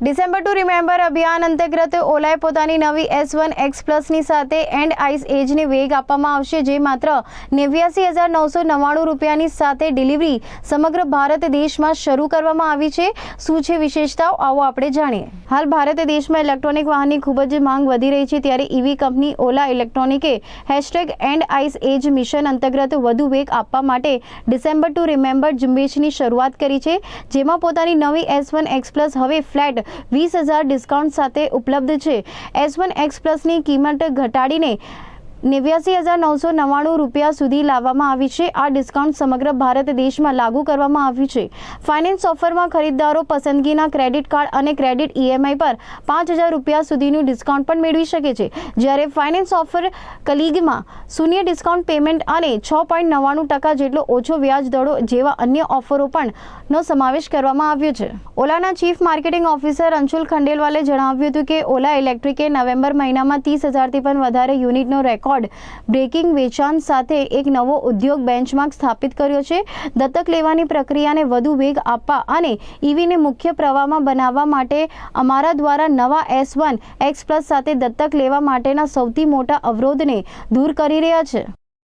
December two remember અભિયાન અંતર્ગત ઓલાએ પોતાની નવી એસ વન એક્સ પ્લસની સાથે એન્ડ આઈસ એજને વેગ આપવામાં આવશે, જે માત્ર નેવ્યાસી હજાર નવસો નવ્વાણું રૂપિયાની સાથે ડિલિવરી સમગ્ર ભારત દેશમાં શરૂ કરવામાં આવી છે. શું છે વિશેષતાઓ? આવો આપણે જાણીએ. હાલ ભારત દેશમાં ઇલેક્ટ્રોનિક વાહનની ખૂબ જ માંગ વધી રહી છે, ત્યારે EV company Ola ઇલેક્ટ્રોનિકે hashtag end ICE age mission અંતર્ગત વધુ વેગ આપવા માટે ડિસેમ્બર ટુ રિમેમ્બર ઝુંબેશની શરૂઆત કરી છે, જેમાં પોતાની નવી એસ વન એક્સ પ્લસ હવે ફ્લેટ વીસ હજાર ડિસ્કાઉન્ટ સાથે ઉપલબ્ધ છે. એસ વન એક્સ પ્લસની કિંમત ઘટાડીને નેવ્યાસી હજાર નવસો નવ્વાણું રૂપિયા સુધી લાવવામાં આવી છે. આ ડિસ્કાઉન્ટ સમગ્ર ભારત દેશમાં લાગુ કરવામાં આવ્યું છે. ફાઇનાન્સ ઓફરમાં ખરીદદારો પસંદગીના ક્રેડિટ કાર્ડ અને ક્રેડિટ ઈએમઆઈ પર પાંચ હજાર રૂપિયા સુધીનું ડિસ્કાઉન્ટ પણ મેળવી શકે છે. જ્યારે ફાઇનાન્સ ઓફર કલીગમાં શૂન્ય ડિસ્કાઉન્ટ પેમેન્ટ અને છ પોઈન્ટ નવ્વાણું ટકા જેટલો ઓછો વ્યાજ દરો જેવા અન્ય ઓફરો પણ નો સમાવેશ કરવામાં આવ્યો છે. ઓલાના ચીફ માર્કેટિંગ ઓફિસર અંશુલ ખંડેલવાલે જણાવ્યું હતું કે, ઓલા ઇલેક્ટ્રિકે નવેમ્બર મહિનામાં ત્રીસ હજારથી પણ વધારે યુનિટનો રેકોર્ડ બ્રેકિંગ વેચાણ સાથે એક નવો ઉદ્યોગ બેન્ચમાર્ક સ્થાપિત કર્યો છે. દત્તક લેવાની પ્રક્રિયાને વધુ વેગ આપવા અને ઈવીને મુખ્ય પ્રવાહમાં બનાવવા માટે અમારા દ્વારા નવા એસ વન, એક્સ સાથે દત્તક લેવા માટેના સૌથી મોટા અવરોધને દૂર કરી રહ્યા છે.